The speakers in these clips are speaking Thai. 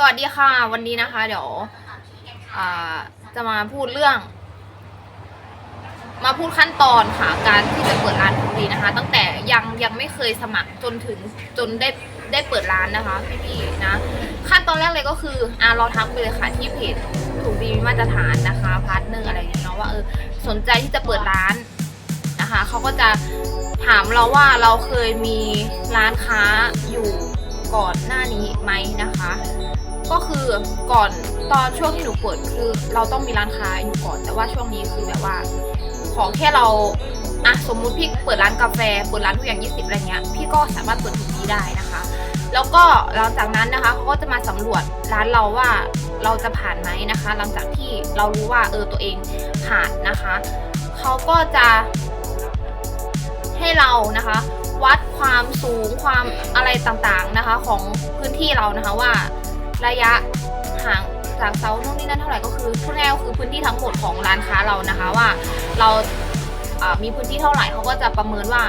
สวัสดีค่ะวันนี้นะคะ เดี๋ยวจะมาพูดเรื่อง มาพูดขั้นตอนค่ะการที่จะเปิดร้านถูกดีนะคะ ตั้งแต่ยังยังไม่เคยสมัครจนถึงจนได้ได้เปิดร้านนะคะพี่ๆนะขั้นตอนแรกเลยก็คืออ่าเราทักไปเลยค่ะที่เพจถูกดีมีมาตรฐานนะคะพาร์ทเนอร์อะไรอย่างเงี้ยเนาะว่าเออสนใจที่จะเปิดร้านนะคะเขาก็จะถามเราว่าเราเคยมีร้านค้าอยู่ก่อนหน้านี้ไหมนะคะ ก็คือก่อนตอนช่วงที่หนูเปิดคือ เราต้องมีร้านค้าอยู่ก่อน แต่ว่าช่วงนี้คือแบบว่า ขอแค่เราอะสมมุติพี่เปิดร้านกาแฟเปิดร้านทุกอย่าง20อะไรเงี้ยพี่ก็สามารถเปิดทุกที่ได้นะคะ แล้วก็หลังจากนั้นนะคะเขาก็จะมาสำรวจร้านเราว่าเราจะผ่านไหมนะคะ หลังจากที่เรารู้ว่าเออตัวเองผ่านนะคะเขาก็จะให้เรานะคะ วัดความสูงความอะไรต่างๆนะคะ ของพื้นที่เรานะคะว่า ระยะห่างจากเสาโน่นนี่นั่นเท่าไหร่ก็คือพูดง่ายๆคือพื้นที่ทั้งหมดของร้านค้าเรานะคะว่า เรามีพื้นที่เท่าไหร่เขาก็จะประเมินว่า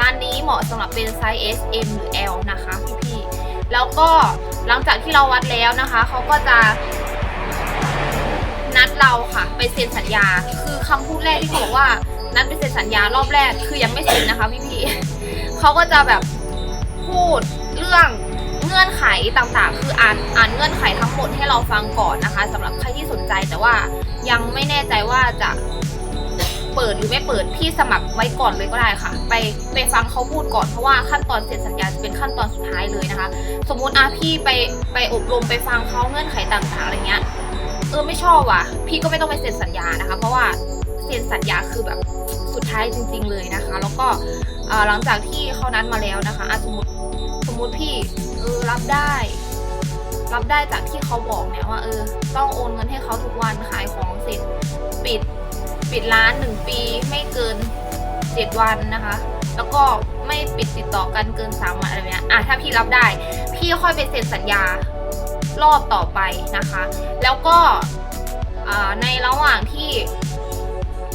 ร้านนี้เหมาะสำหรับเป็นไซส์ S M หรือ L นะคะพี่ๆแล้วก็หลังจากที่เราวัดแล้วนะคะเขาก็จะนัดเราค่ะ ไปเซ็นสัญญา คือคำพูดแรกที่เขาบอกว่านัดไปเซ็นสัญญารอบแรกคือยังไม่เซ็นนะคะพี่ๆเขาก็จะแบบพูดเรื่อง เงื่อนไขต่างๆ คืออ่านอ่านเงื่อนไขทั้งหมดให้เราฟังก่อนนะคะสำหรับใครที่สนใจแต่ว่ายังไม่แน่ใจว่าจะเปิดหรือไม่เปิดพี่สมัครไว้ก่อนเลยก็ได้ค่ะ ไปไปฟังเขาพูดก่อนเพราะว่าขั้นตอนเซ็นสัญญาจะเป็นขั้นตอนสุดท้ายเลยนะคะ สมมุติอะพี่ไปไปอบรมไปฟังเขาเงื่อนไขต่างๆอะไรเงี้ยเออไม่ชอบว่ะ พี่ก็ไม่ต้องไปเซ็นสัญญานะคะ เพราะว่าเซ็นสัญญาคือแบบสุดท้ายจริง ๆ เลยนะคะ แล้วก็หลังจากที่เขานัดมาแล้วนะคะสมมติสมมติพี่ ออรับได้ รับได้จากที่เขาบอกเนี่ยว่าเออ ต้องโอนเงินให้เขาทุกวันขายของเสร็จปิดปิดร้านหนึ่งปีไม่เกินเจ็ดวันนะคะ แล้วก็ไม่ปิดติดต่อกันเกินสามวันอะไรเงี้ยอะถ้าพี่รับได้ พี่ค่อยไปเซ็นสัญญารอบต่อไปนะคะ แล้วก็ในระหว่างที่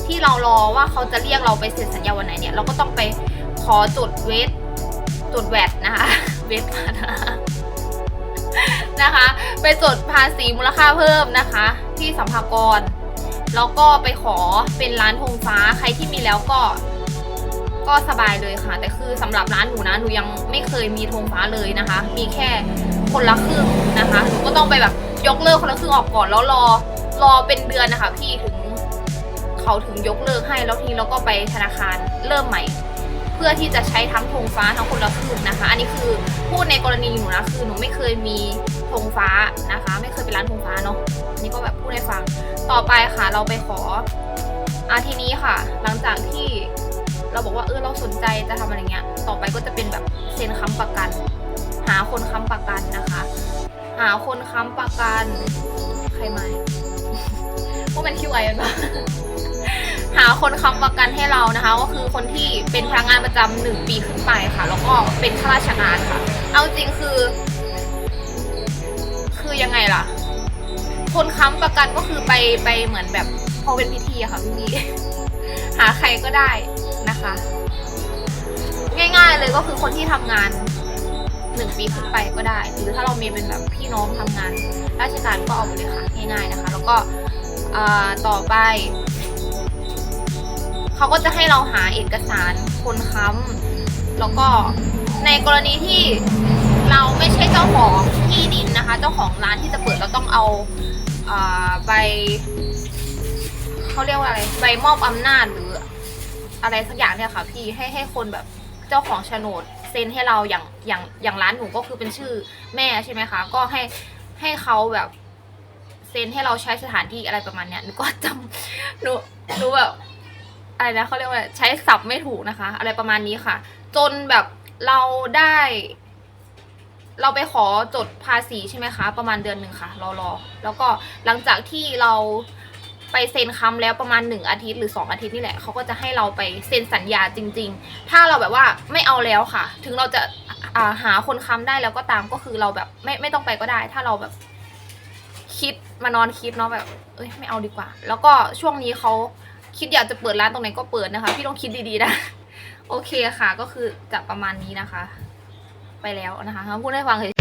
ที่เรารอว่าเขาจะเรียกเราไปเซ็นสัญญาวันไหนเนี่ย เราก็ต้องไปขอจดเวทจดแวดนะคะ เวทมานะคะนะคะ ไปจดภาษีมูลค่าเพิ่มนะคะ ที่สัมภากร แล้วก็ไปขอเป็นร้านธงฟ้าใครที่มีแล้วก็ ก็สบายเลยค่ะ แต่คือสำหรับร้านหนูนะหนูยังไม่เคยมีธงฟ้าเลยนะคะ มีแค่คนละครึ่งนะคะหนูก็ต้องไปแบบยกเลิกคนละครึ่งออกก่อนแล้วรอรอเป็นเดือนนะคะ พี่ถึงเขาถึงยกเลิกให้แล้วทีเราก็ไปธนาคารเริ่มใหม่ พื่อที่จะใช้ทั้งธงฟ้าทั้งคนละครึ่งนะคะ อันนี้คือพูดในกรณีหนูนะคือหนูไม่เคยมีธงฟ้านะคะ ไม่เคยเป็นร้านธงฟ้าเนาะอันนี่ก็แบบพูดให้ฟังต่อไปค่ะ เราไปขออาทีนี้ค่ะ หลังจากที่เราบอกว่าเออเราสนใจจะทำอะไรเงี้ย ต่อไปก็จะเป็นแบบเซ็นค้ำประกัน หาคนค้ำประกันนะคะ หาคนค้ำประกันใครมาพวกมันคิวไอ้ปะ หาคนค้ำประกันให้เรานะคะ ก็คือคนที่เป็นพนักงานประจำหนึ่งปีขึ้นไปค่ะ แล้วก็เป็นข้าราชการค่ะ เอาจริงคือ คือยังไงล่ะ คนค้ำประกันก็คือไปไปเหมือนแบบพอเป็นพิธีอะค่ะพี่หาใครก็ได้นะคะ ง่ายๆเลยก็คือคนที่ทำงานหนึ่งปีขึ้นไปก็ได้ หรือถ้าเรามีเป็นแบบพี่น้องทำงาน ราชการก็เอาไปเลยค่ะง่ายๆนะคะ แล้วก็อ่าต่อไป เขาก็จะให้เราหาเอกสารคนค้ำแล้วก็ในกรณีที่เราไม่ใช่เจ้าของที่ดินนะคะ เจ้าของร้านที่จะเปิดเราต้องเอาใบเขาเรียกว่าอะไรใบมอบอำนาจหรืออะไรสักอย่างเนี่ยค่ะพี่ให้ให้คนแบบเจ้าของโฉนดเซ็นให้เราอย่างอย่างอย่างร้านหนูก็คือเป็นชื่อแม่ใช่ไหมคะ ก็ให้ให้เขาแบบเซ็นให้เราใช้สถานที่อะไรประมาณเนี้ยหนูก็จำหนูหนูแบบ อะไรนะเขาเรียกว่าใช้ศัพท์ไม่ถูกนะคะ อะไรประมาณนี้ค่ะ จนแบบเราได้ เราไปขอจดภาษีใช่ไหมคะ ประมาณเดือนหนึ่งค่ะรอรอแล้วก็หลังจากที่เราไปเซ็นคำแล้วประมาณหนึ่งอาทิตย์หรือสองอาทิตย์นี่แหละเขาก็จะให้เราไปเซ็นสัญญาจริง ๆ ถ้าเราแบบว่าไม่เอาแล้วค่ะ ถึงเราจะาหาคนค้ำได้แล้วก็ตามก็คือเราแบบไม่ไม่ต้องไปก็ได้ ถ้าเราแบบคิดมานอนคิดเนาะแบบ เอ้ยไม่เอาดีกว่า แล้วก็ช่วงนี้เขา คิดอยากจะเปิดร้านตรงไหนก็เปิดนะคะ พี่ต้องคิดดีๆนะ โอเคค่ะ ก็คือจะประมาณนี้นะคะ ไปแล้วนะคะพูดให้ฟังเฉย